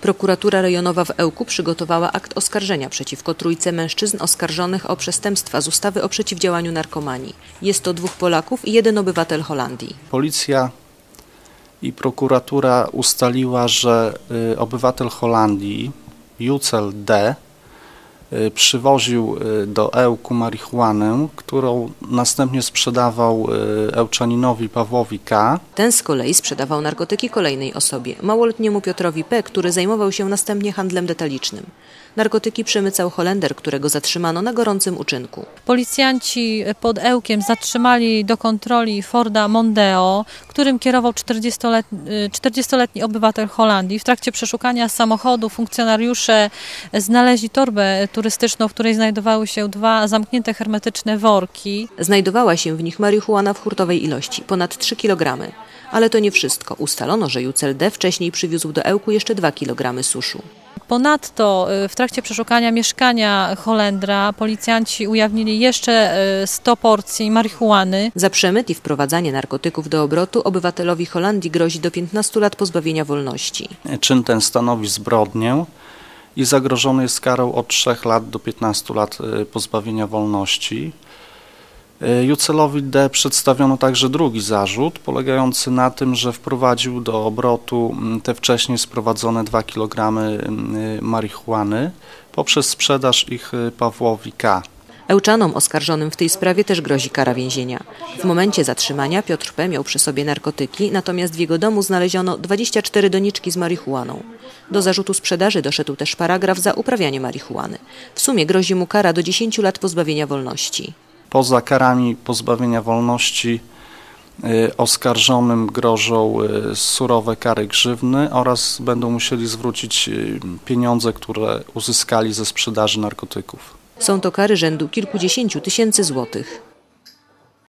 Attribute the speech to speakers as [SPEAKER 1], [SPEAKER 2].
[SPEAKER 1] Prokuratura rejonowa w Ełku przygotowała akt oskarżenia przeciwko trójce mężczyzn oskarżonych o przestępstwa z ustawy o przeciwdziałaniu narkomanii. Jest to dwóch Polaków i jeden obywatel Holandii.
[SPEAKER 2] Policja i prokuratura ustaliła, że y, obywatel Holandii, Jucel D., przywoził y, do Ełku marihuanę, którą następnie sprzedawał y, Ełczaninowi Pawłowi K.
[SPEAKER 1] Ten z kolei sprzedawał narkotyki kolejnej osobie, małoletniemu Piotrowi P., który zajmował się następnie handlem detalicznym. Narkotyki przemycał Holender, którego zatrzymano na gorącym uczynku.
[SPEAKER 3] Policjanci pod Ełkiem zatrzymali do kontroli Forda Mondeo, którym kierował 40-letni, 40-letni obywatel Holandii. W trakcie przeszukania samochodu funkcjonariusze znaleźli torbę turystyczną, w której znajdowały się dwa zamknięte hermetyczne worki.
[SPEAKER 1] Znajdowała się w nich marihuana w hurtowej ilości, ponad 3 kg. Ale to nie wszystko. Ustalono, że Jucel D. wcześniej przywiózł do Ełku jeszcze 2 kg suszu.
[SPEAKER 3] Ponadto y, w trakcie przeszukania mieszkania Holendra policjanci ujawnili jeszcze y, 100 porcji marihuany.
[SPEAKER 1] Za przemyt i wprowadzanie narkotyków do obrotu obywatelowi Holandii grozi do 15 lat pozbawienia wolności.
[SPEAKER 2] Czyn ten stanowi zbrodnię i zagrożony jest karą od 3 lat do 15 lat y, pozbawienia wolności. Y, Jucelowi D. przedstawiono także drugi zarzut, polegający na tym, że wprowadził do obrotu mm, te wcześniej sprowadzone 2 kg y, marihuany poprzez sprzedaż ich Pawłowi K.
[SPEAKER 1] Ełczanom oskarżonym w tej sprawie też grozi kara więzienia. W momencie zatrzymania Piotr P. miał przy sobie narkotyki, natomiast w jego domu znaleziono 24 doniczki z marihuaną. Do zarzutu sprzedaży doszedł też paragraf za uprawianie marihuany. W sumie grozi mu kara do 10 lat pozbawienia wolności.
[SPEAKER 2] Poza karami pozbawienia wolności y, oskarżonym grożą y, surowe kary grzywny oraz będą musieli zwrócić y, pieniądze, które uzyskali ze sprzedaży narkotyków.
[SPEAKER 1] Są to kary rzędu kilkudziesięciu tysięcy złotych.